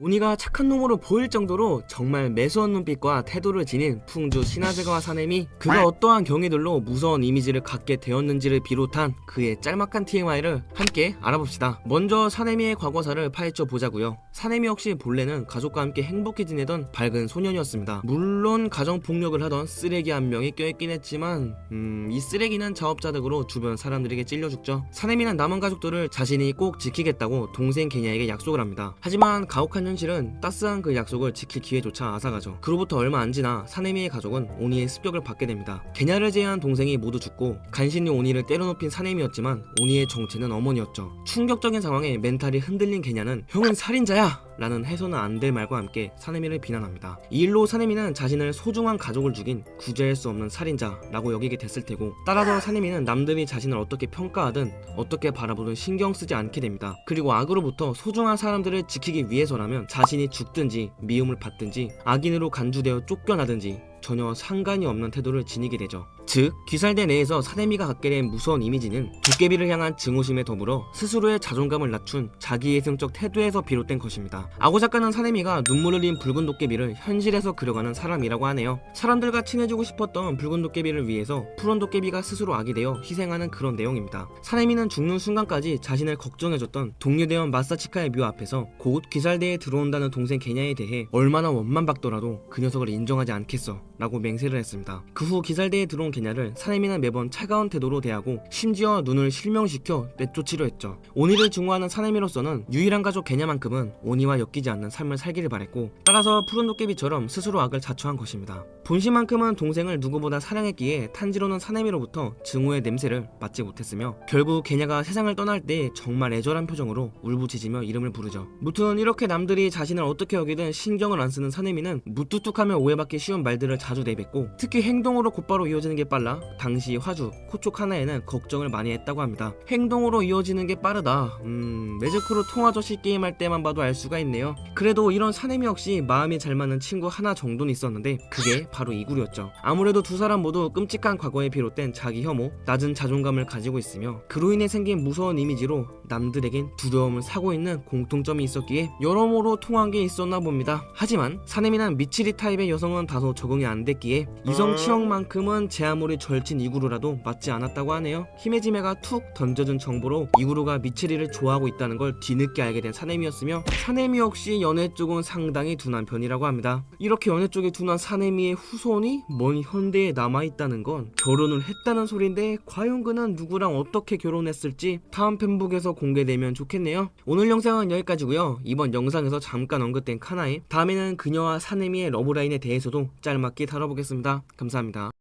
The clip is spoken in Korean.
오니가 착한 놈으로 보일 정도로 정말 매서운 눈빛과 태도를 지닌 풍주 신하제가와 사nem이 그가 어떠한 경위들로 무서운 이미지를 갖게 되었는지를 비롯한 그의 짤막한 TMI를 함께 알아봅시다. 먼저 사네미의 과거사를 파헤쳐 보자고요. 사네미 역시 본래는 가족과 함께 행복히 지내던 밝은 소년이었습니다. 물론 가정 폭력을 하던 쓰레기 한 명이 껴있긴 했지만 음, 이 쓰레기는 자업자 득으로 주변 사람들에게 찔려 죽죠. 사네미는 남은 가족들을 자신이 꼭 지키겠다고 동생 게냐에게 약속을 합니다. 하지만 가혹한 현실은 따스한 그 약속을 지킬 기회조차 앗아가죠. 그로부터 얼마 안 지나 사네미의 가족은 오니의 습격을 받게 됩니다. 게냐를 제외한 동생이 모두 죽고 간신히 오니를 때려눕힌 사네미였지만 오니의 정체는 어머니였죠. 충격적인 상황에 멘탈이 흔들린 게냐는 형은 살인자야! 라는 해서는 안 될 말과 함께 사네미를 비난합니다. 이 일로 사네미는 자신을 소중한 가족을 죽인 구제할 수 없는 살인자라고 여기게 됐을 테고 따라서 사네미는 남들이 자신을 어떻게 평가하든 어떻게 바라보든 신경 쓰지 않게 됩니다. 그리고 악으로부터 소중한 사람들을 지키기 위해서라면 자신이 죽든지 미움을 받든지 악인으로 간주되어 쫓겨나든지 전혀 상관이 없는 태도를 지니게 되죠. 즉, 귀살대 내에서 사내미가 갖게 된 무서운 이미지는 도깨비를 향한 증오심에 더불어 스스로의 자존감을 낮춘 자기예승적 태도에서 비롯된 것입니다. 아고 작가는 사내미가 눈물을 흘린 붉은 도깨비를 현실에서 그려가는 사람이라고 하네요. 사람들과 친해지고 싶었던 붉은 도깨비를 위해서 푸른 도깨비가 스스로 악이 되어 희생하는 그런 내용입니다. 사내미는 죽는 순간까지 자신을 걱정해줬던 동료대원 마사치카의 묘 앞에서 곧 귀살대에 들어온다는 동생 게냐에 대해 얼마나 원망받더라도 그 녀석을 인정하지 않겠어 라고 맹세를 했습니다. 그 후 기살대에 들어온 게냐를 사내미는 매번 차가운 태도로 대하고 심지어 눈을 실명시켜 내쫓으려 했죠. 오니를 증오하는 사내미로서는 유일한 가족 게냐만큼은 오니와 엮이지 않는 삶을 살기를 바랬고 따라서 푸른 도깨비처럼 스스로 악을 자초한 것입니다. 본심만큼은 동생을 누구보다 사랑했기에 탄지로는 사내미로부터 증오의 냄새를 맡지 못했으며 결국 게냐가 세상을 떠날 때 정말 애절한 표정으로 울부짖으며 이름을 부르죠. 무튼 이렇게 남들이 자신을 어떻게 여기든 신경을 안 쓰는 사내미는 무뚝뚝하며 오해받기 쉬운 말들을 자주 내뱉고 특히 행동으로 곧바로 이어지는 게 빨라 당시 화주 코쪽 하나에는 걱정을 많이 했다고 합니다. 행동으로 이어지는 게 빠르다. 음 매즈크로 통화저씨 게임할 때만 봐도 알 수가 있네요. 그래도 이런 사내미 역시 마음이 잘 맞는 친구 하나 정도는 있었는데 그게 바로 이구리였죠. 아무래도 두 사람 모두 끔찍한 과거에 비롯된 자기 혐오, 낮은 자존감을 가지고 있으며 그로 인해 생긴 무서운 이미지로 남들에겐 두려움을 사고 있는 공통점이 있었기에 여러모로 통한 게 있었나 봅니다. 하지만 사내미는 미치리 타입의 여성은 다소 적응이 안 됐기에 이성 취향만큼은 제 아무리 절친 이구루라도 맞지 않았다고 하네요. 히메지메가 툭 던져준 정보로 이구루가 미치리를 좋아하고 있다는 걸 뒤늦게 알게 된 사내미였으며 사내미 역시 연애 쪽은 상당히 둔한 편이라고 합니다. 이렇게 연애 쪽에 둔한 사내미의 후손이 먼 현대에 남아있다는 건 결혼을 했다는 소린데 과연 그는 누구랑 어떻게 결혼했을지 다음 편북에서 공개되면 좋겠네요. 오늘 영상은 여기까지고요. 이번 영상에서 잠깐 언급된 카나에 다음에는 그녀와 사내미의 러브라인에 대해서도 짤막히 다뤄보겠습니다. 감사합니다.